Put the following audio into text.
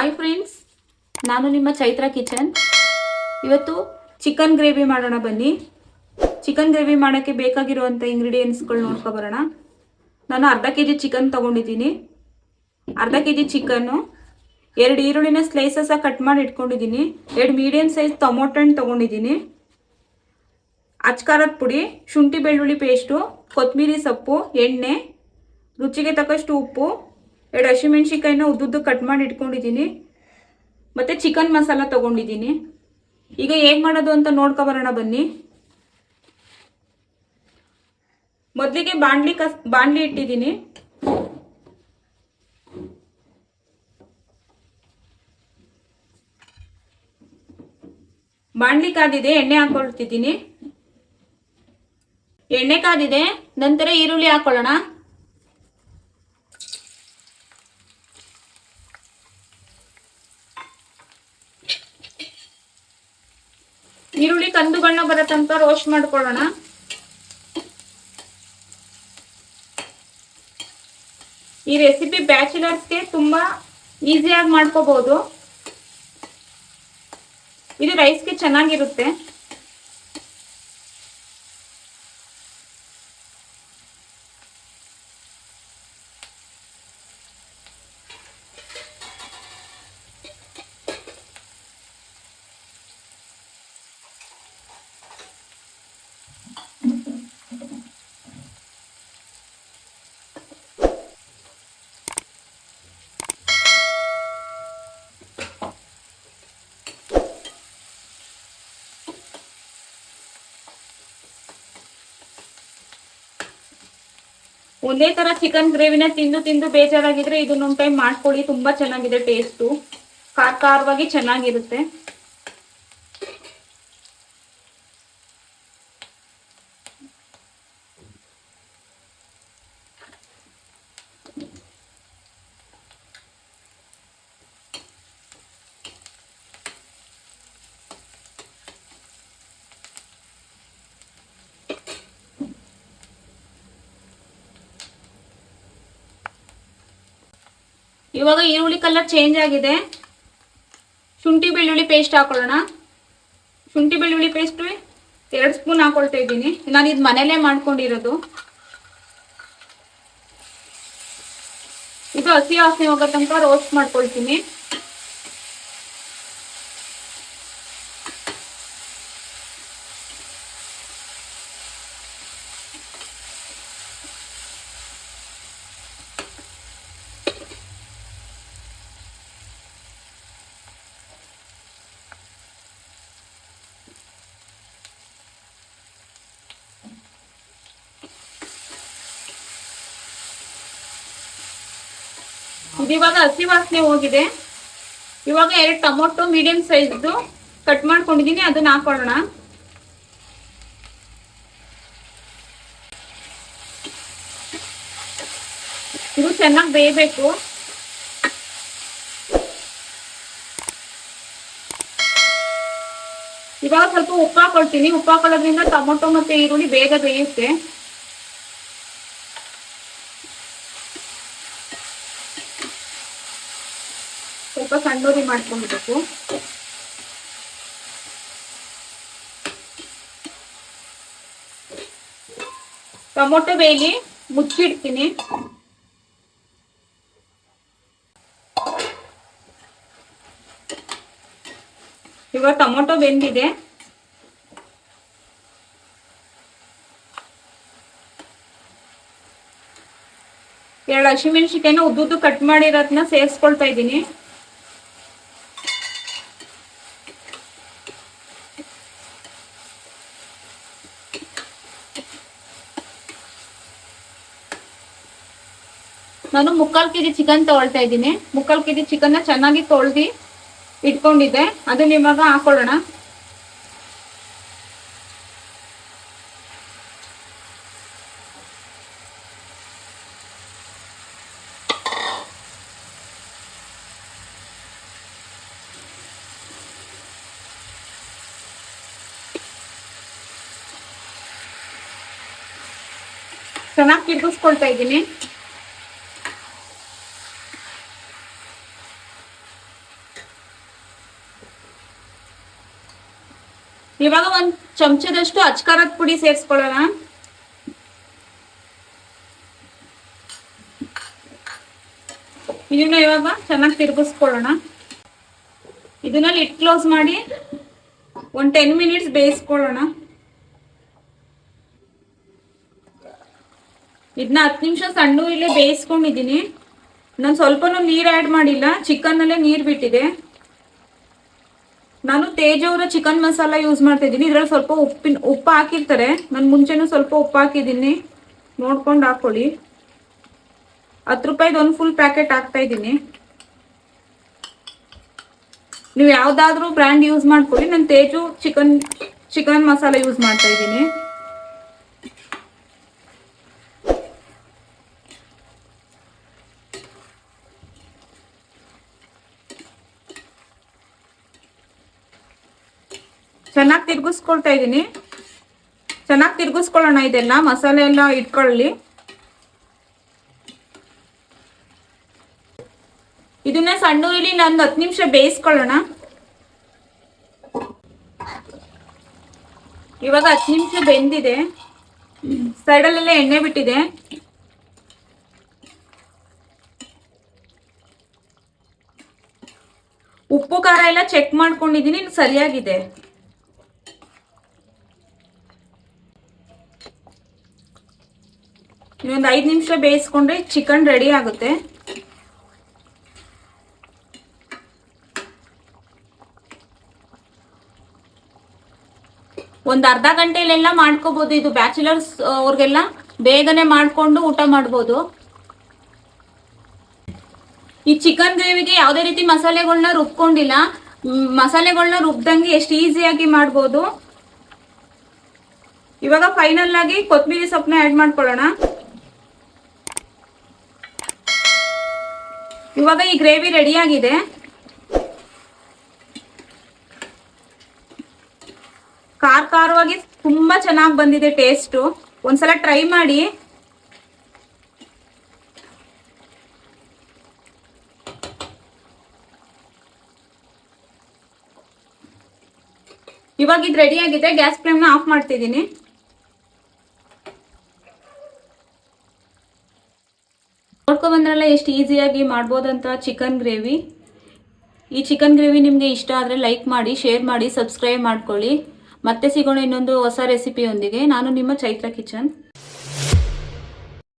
Hi friends ನಾನು ನಿಮ್ಮ Chaitra kitchen. ಇವತ್ತು ಚಿಕನ್ ಗ್ರೇವಿ ಮಾಡೋಣ ಬನ್ನಿ. ಚಿಕನ್ ಗ್ರೇವಿ ಮಾಡೋಕ್ಕೆ ಬೇಕಾಗಿರುವಂಥ ಇಂಗ್ರೀಡಿಯೆಂಟ್ಸ್ಗಳು ನೋಡ್ಕೊಬರೋಣ ನಾನು ಅರ್ಧ ಕೆ ಜಿ ಚಿಕನ್ ತೊಗೊಂಡಿದ್ದೀನಿ. ಅರ್ಧ ಕೆ ಜಿ ಚಿಕನ್ನು ಎರಡು ಈರುಳ್ಳಿನ ಸ್ಲೈಸಸ್ ಕಟ್ ಮಾಡಿ ಇಟ್ಕೊಂಡಿದ್ದೀನಿ. ಎರಡು ಮೀಡಿಯಮ್ ಸೈಜ್ ಟೊಮೊಟೊ ಹಣ್ಣು ತೊಗೊಂಡಿದ್ದೀನಿ. ಅಚ್ಕಾರದ ಪುಡಿ, ಶುಂಠಿ ಬೆಳ್ಳುಳ್ಳಿ ಪೇಸ್ಟು ಕೊತ್ತಂಬರಿ ಸೊಪ್ಪು, ಎಣ್ಣೆ, ರುಚಿಗೆ ತಕ್ಕಷ್ಟು ಉಪ್ಪು ಎರಡು ಹಸಿಮೆಣ್ಸಿಕಾಯಿನ ಉದ್ದುದ್ದು ಕಟ್ ಮಾಡಿ ಇಟ್ಕೊಂಡಿದ್ದೀನಿ. ಮತ್ತು ಚಿಕನ್ ಮಸಾಲ ತೊಗೊಂಡಿದ್ದೀನಿ. ಈಗ ಹೇಗೆ ಮಾಡೋದು ಅಂತ ನೋಡ್ಕೊಬರೋಣ ಬನ್ನಿ. ಮೊದಲಿಗೆ ಬಾಂಡ್ಲಿ ಕಸ್, ಬಾಣಲಿ ಇಟ್ಟಿದ್ದೀನಿ. ಬಾಣಲಿ ಕಾದಿದೆ, ಎಣ್ಣೆ ಹಾಕೊಳ್ತಿದ್ದೀನಿ. ಎಣ್ಣೆ ಕಾದಿದೆ, ನಂತರ ಈರುಳ್ಳಿ ಹಾಕೊಳ್ಳೋಣ. ಈರುಳ್ಳಿ ಕಂದು ಬಣ್ಣ ಬರೋ ತನಕ ರೋಸ್ಟ್ ಮಾಡ್ಕೊಳ್ಳೋಣ. ಈ ರೆಸಿಪಿ ಬ್ಯಾಚುಲರ್ಸ್ಗೆ ತುಂಬಾ ಈಸಿಯಾಗಿ ಮಾಡ್ಕೋಬಹುದು ಇದು ರೈಸ್ಗೆ ಚೆನ್ನಾಗಿರುತ್ತೆ. ಒಂದೇ ತರ ಚಿಕನ್ ಗ್ರೇವಿನ ತಿಂದು ತಿಂದು ಬೇಜಾರಾಗಿದ್ರೆ ಇದನ್ನೊಂದು ಟೈಮ್ ಮಾಡ್ಕೊಳ್ಳಿ. ತುಂಬಾ ಚೆನ್ನಾಗಿದೆ ಟೇಸ್ಟು ಖಾರ ಖಾರವಾಗಿ ಚೆನ್ನಾಗಿರುತ್ತೆ. ಇವಾಗ ಈರುಳ್ಳಿ ಕಲರ್ ಚೇಂಜ್ ಆಗಿದೆ. ಶುಂಠಿ ಬೆಳ್ಳುಳ್ಳಿ ಪೇಸ್ಟ್ ಹಾಕೊಳ್ಳೋಣ. ಶುಂಠಿ ಬೆಳ್ಳುಳ್ಳಿ ಪೇಸ್ಟ್ ಎರಡು ಸ್ಪೂನ್ ಹಾಕೊಳ್ತಾ ಇದ್ದೀನಿ. ನಾನು ಇದು ಮನೇಲೆ ಮಾಡ್ಕೊಂಡಿರೋದು. ಇದು ಹಸಿ ವಾಸನೆ ಹೋಗೋ ತನಕ ರೋಸ್ಟ್ ಮಾಡ್ಕೊಳ್ತೀನಿ. ಇದು ಇವಾಗ ಹಸಿ ವಾಸನೆ ಹೋಗಿದೆ. ಇವಾಗ ಎರಡು ಟೊಮೊಟೊ ಮೀಡಿಯಂ ಸೈಜ್ದು ಕಟ್ ಮಾಡ್ಕೊಂಡಿದ್ದೀನಿ, ಅದನ್ನ ಹಾಕೊಳ್ಳೋಣ. ಇದು ಚೆನ್ನಾಗಿ ಬೇಯಬೇಕು. ಇವಾಗ ಸ್ವಲ್ಪ ಉಪ್ಪು ಹಾಕೊಳ್ತೀನಿ. ಉಪ್ಪು ಹಾಕೊಳ್ಳೋದ್ರಿಂದ ಟೊಮೊಟೊ ಮತ್ತೆ ಈರುಳ್ಳಿ ಬೇಗ ಬೇಯುತ್ತೆ. ಸ್ವಲ್ಪ ಸಣ್ಣೂರಿ ಮಾಡ್ಕೊಳ್ಬೇಕು ಟೊಮೊಟೊ ಬೇಲಿ ಮುಚ್ಚಿಡ್ತೀನಿ. ಇವಾಗ ಟೊಮೊಟೊ ಬೆಂದಿದೆ. ಎರಡು ಹಸಿಮೆಣಸಿಕಾಯಿನ ಉದ್ದುದ್ದು ಕಟ್ ಮಾಡಿರೋದನ್ನ ಸೇರಿಸ್ಕೊಳ್ತಾ ಇದ್ದೀನಿ. ನಾನು ಮುಕ್ಕಾಲು ಕೆಜಿ ಚಿಕನ್ ತಗೊಳ್ತಾ ಇದ್ದೀನಿ. ಮುಕ್ಕಾಲು ಕೆಜಿ ಚಿಕನ್ನ ಚೆನ್ನಾಗಿ ತೊಳ್ದು ಇಟ್ಕೊಂಡಿದ್ದೆ. ಅದನ್ನ ಇವಾಗ ಹಾಕೊಳ್ಳೋಣ. ಚೆನ್ನಾಗಿ ತಿರ್ಗಿಸ್ಕೊಳ್ತಾ ಇದ್ದೀನಿ. ಇವಾಗ ಒಂದ್ ಚಮಚದಷ್ಟು ಅಚ್ಕಾರದ ಪುಡಿ ಸೇರಿಸ್ಕೊಳ್ಳೋಣ. ಇದನ್ನ ಇವಾಗ ಚೆನ್ನಾಗಿ ತಿರುಗಿಸ್ಕೊಳ್ಳೋಣ. ಇದನ್ನ ಲಿಟ್ ಕ್ಲೋಸ್ ಮಾಡಿ ಒಂದ್ ಟೆನ್ ಮಿನಿಟ್ಸ್ ಬೇಯಿಸ್ಕೊಳ್ಳೋಣ. ಇದನ್ನ ಹತ್ತು ನಿಮಿಷ ಸಣ್ಣ ಇಲ್ಲೇ ಬೇಯಿಸ್ಕೊಂಡಿದ್ದೀನಿ. ನಾನು ಸ್ವಲ್ಪನೂ ನೀರು ಆ್ಯಡ್ ಮಾಡಿಲ್ಲ. ಚಿಕನ್ನಲ್ಲೇ ನೀರು ಬಿಟ್ಟಿದೆ. ನಾನು ತೇಜವರ ಚಿಕನ್ ಮಸಾಲ ಯೂಸ್ ಮಾಡ್ತಾ ಇದ್ದೀನಿ ಇದ್ರಲ್ಲಿ ಸ್ವಲ್ಪ ಉಪ್ಪಿನ, ಉಪ್ಪು ಹಾಕಿರ್ತಾರೆ. ನಾನು ಮುಂಚೆನೂ ಸ್ವಲ್ಪ ಉಪ್ಪು ಹಾಕಿದ್ದೀನಿ. ನೋಡ್ಕೊಂಡು ಹಾಕೊಳ್ಳಿ. ಹತ್ತು ರೂಪಾಯಿದು ಒಂದು ಫುಲ್ ಪ್ಯಾಕೆಟ್ ಹಾಕ್ತಾ ಇದ್ದೀನಿ. ನೀವು ಯಾವುದಾದ್ರೂ ಬ್ರ್ಯಾಂಡ್ ಯೂಸ್ ಮಾಡ್ಕೊಳ್ಳಿ. ನಾನು Teju chicken chicken masala use ಮಾಡ್ತಾ ಇದ್ದೀನಿ. ಚೆನ್ನಾಗಿ ತಿರ್ಗಿಸ್ಕೊಳ್ತಾ ಇದ್ದೀನಿ ಚೆನ್ನಾಗಿ ತಿರ್ಗಿಸ್ಕೊಳ್ಳೋಣ ಇದೆಲ್ಲ, ಮಸಾಲೆ ಎಲ್ಲ ಇಟ್ಕೊಳ್ಳಿ. ಇದನ್ನ ಸಣ್ಣ ಇಲ್ಲಿ ನಾನು ಹತ್ತು ನಿಮಿಷ ಬೇಯಿಸ್ಕೊಳ್ಳೋಣ. ಇವಾಗ ಹತ್ತು ನಿಮಿಷ ಬೆಂದಿದೆ. ಸೈಡಲ್ಲೆಲ್ಲ ಎಣ್ಣೆ ಬಿಟ್ಟಿದೆ. ಉಪ್ಪು ಖಾರ ಎಲ್ಲ ಚೆಕ್ ಮಾಡ್ಕೊಂಡಿದ್ದೀನಿ ಸರಿಯಾಗಿದೆ. ಇನ್ನೊಂದು ಐದು ನಿಮಿಷ ಬೇಯಿಸ್ಕೊಂಡ್ರೆ ಚಿಕನ್ ರೆಡಿ ಆಗುತ್ತೆ. ಒಂದು ಅರ್ಧ ಗಂಟೆಲೆಲ್ಲ ಮಾಡ್ಕೋಬಹುದು ಇದು ಬ್ಯಾಚುಲರ್ಸ್ ಅವ್ರಿಗೆಲ್ಲ ಬೇಗನೆ ಮಾಡ್ಕೊಂಡು ಊಟ ಮಾಡ್ಬೋದು. ಈ ಚಿಕನ್ ಗ್ರೇವಿಗೆ ಯಾವುದೇ ರೀತಿ ಮಸಾಲೆಗಳನ್ನ ರುಬ್ಕೊಂಡಿಲ್ಲ. ಮಸಾಲೆಗಳನ್ನ ರುಬ್ದಂಗೆ ಎಷ್ಟು ಈಸಿಯಾಗಿ ಮಾಡ್ಬೋದು. ಇವಾಗ ಫೈನಲ್ ಆಗಿ ಕೊತ್ತಂಬರಿ ಸೊಪ್ಪನ್ನ ಆ್ಯಡ್ ಮಾಡ್ಕೊಳ್ಳೋಣ. ಇವಾಗ ಈ ಗ್ರೇವಿ ರೆಡಿ ಆಗಿದೆ. ಖಾರ ಖಾರವಾಗಿ ತುಂಬಾ ಚೆನ್ನಾಗಿ ಬಂದಿದೆ ಟೇಸ್ಟು ಒಂದ್ಸಲ ಟ್ರೈ ಮಾಡಿ. ಇವಾಗ ಇದು ರೆಡಿ ಆಗಿದೆ. ಗ್ಯಾಸ್ ಫ್ಲೇಮ್ನ ಆಫ್ ಮಾಡ್ತಿದ್ದೀನಿ. ನೋಡ್ಕೊ ಬಂದ್ರಲ್ಲ ಎಷ್ಟು ಈಸಿಯಾಗಿ ಮಾಡ್ಬೋದಂತ ಚಿಕನ್ ಗ್ರೇವಿ. ಈ ಚಿಕನ್ ಗ್ರೇವಿ ನಿಮಗೆ ಇಷ್ಟ ಆದರೆ ಲೈಕ್ ಮಾಡಿ, ಶೇರ್ ಮಾಡಿ, ಸಬ್ಸ್ಕ್ರೈಬ್ ಮಾಡ್ಕೊಳ್ಳಿ. ಮತ್ತೆ ಸಿಗೋಣ ಇನ್ನೊಂದು ಹೊಸ ರೆಸಿಪಿಯೊಂದಿಗೆ. ನಾನು ನಿಮ್ಮ ಚೈತ್ರ ಕಿಚನ್.